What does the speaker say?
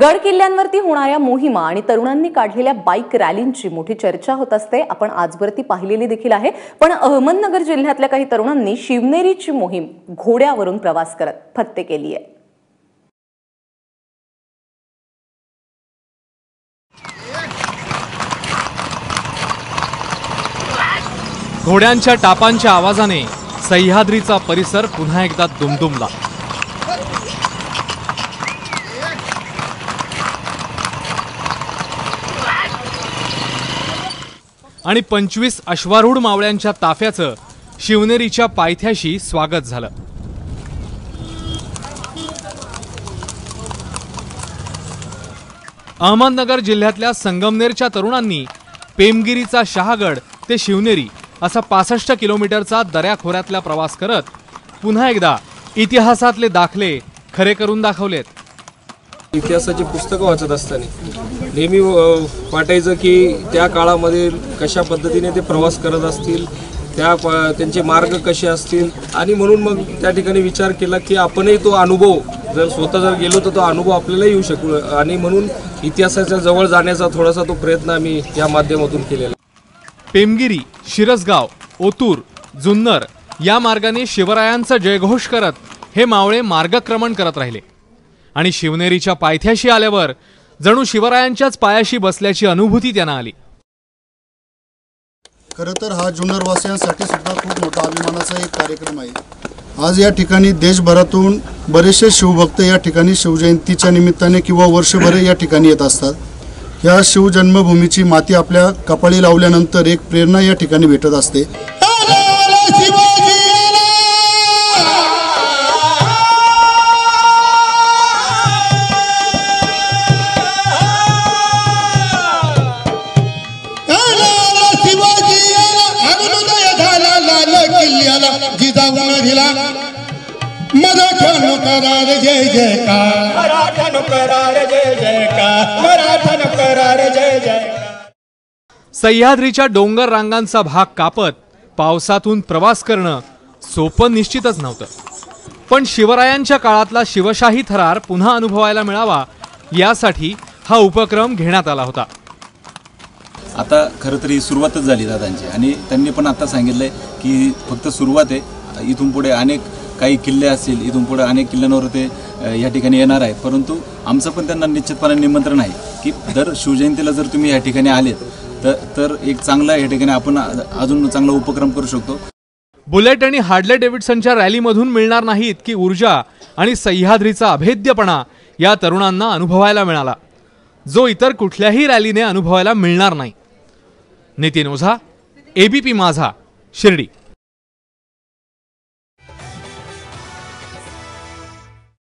गड किल्ल्यांवरती होणाऱ्या मोहिमा आणि तरुणांनी काढलेल्या बाईक रॅलींची मोठी चर्चा होत असते. आपण आजवरती पाहिलेली देखील आहे. पण अहमदनगर जिल्ह्यातल्या काही तरुणांनी शिवनेरीची मोहीम घोड्यावरून प्रवास करत फत्ते केली आहे. घोड्यांच्या टापांच्या आवाजाने सह्याद्रीचा परिसर पुन्हा एकदा दुमदुमला. आणि पंचवीस अश्वारूढ मावळ्यांच्या ताफ्याचं शिवनेरीच्या पायथ्याशी स्वागत झालं. अहमदनगर जिल्ह्यातल्या संगमनेरच्या तरुणांनी पेमगिरीचा शहागड ते शिवनेरी असा पासष्ट किलोमीटरचा दऱ्याखोऱ्यातला प्रवास करत पुन्हा एकदा इतिहासातले दाखले खरे करून दाखवलेत. इतिहासाची पुस्तकं वाचत असताना नेहमी वाटायचं की त्या काळामध्ये कशा पद्धतीने ते प्रवास करत असतील त्या प त्यांचे मार्ग कसे असतील? आणि म्हणून मग त्या ठिकाणी विचार केला की आपणही तो अनुभव जर स्वतः जर गेलो तर तो अनुभव आपल्याला येऊ शकू आणि म्हणून इतिहासाच्या जवळ जाण्याचा थोडासा तो प्रयत्न आम्ही या माध्यमातून केलेला. पेमगिरी शिरसगाव ओतूर जुन्नर या मार्गाने शिवरायांचा जयघोष करत हे मावळे मार्गक्रमण करत राहिले. आणि शिवनेरीच्या पायथ्याशी आल्यावर जणू शिवरायांच्याच पायाशी बसल्याची अनुभूती त्यांना आली. खरं तर हा जुन्नरवासियांसाठी सुद्धा खूप मोठा अभिमानाचा एक कार्यक्रम आहे. आज या ठिकाणी देशभरातून बरेचसे शिवभक्त या ठिकाणी शिवजयंतीच्या निमित्ताने किंवा वर्षभर या ठिकाणी येत असतात. या शिवजन्मभूमीची माती आपल्या कपाळी लावल्यानंतर एक प्रेरणा या ठिकाणी भेटत असते. जिजाऊन दिला। मराठा करार जय जयकार। मराठा करार जय जयकार। मराठा करार जय जयकार। सह्याद्रीच्या डोंगर रांगांचा भाग कापत पावसातून प्रवास करणं सोपं निश्चितच नव्हतं. पण शिवरायांच्या काळातला शिवशाही थरार पुन्हा अनुभवायला मिळावा यासाठी हा उपक्रम घेण्यात आला होता. आता खरं तर ही सुरुवातच झाली दादांची. आणि त्यांनी पण आता आहे की फक्त सुरुवात आहे. इथून पुढे अनेक काही किल्ले असतील इथून पुढे अनेक किल्ल्यांवर ते या ठिकाणी येणार आहेत. परंतु आमचं पण त्यांना निश्चितपणे निमंत्रण आहे की दर शिवजयंतीला जर तुम्ही या ठिकाणी आलेत तर तर एक चांगला या ठिकाणी आपण अजून चांगला उपक्रम करू शकतो. बुलेट आणि हार्डले डेव्हिडसनच्या रॅलीमधून मिळणार नाही इतकी ऊर्जा आणि सह्याद्रीचा अभेद्यपणा या तरुणांना अनुभवायला मिळाला. जो इतर कुठल्याही रॅलीने अनुभवायला मिळणार नाही. નીતિન ઓઝા એબીપી માઝા શિરડી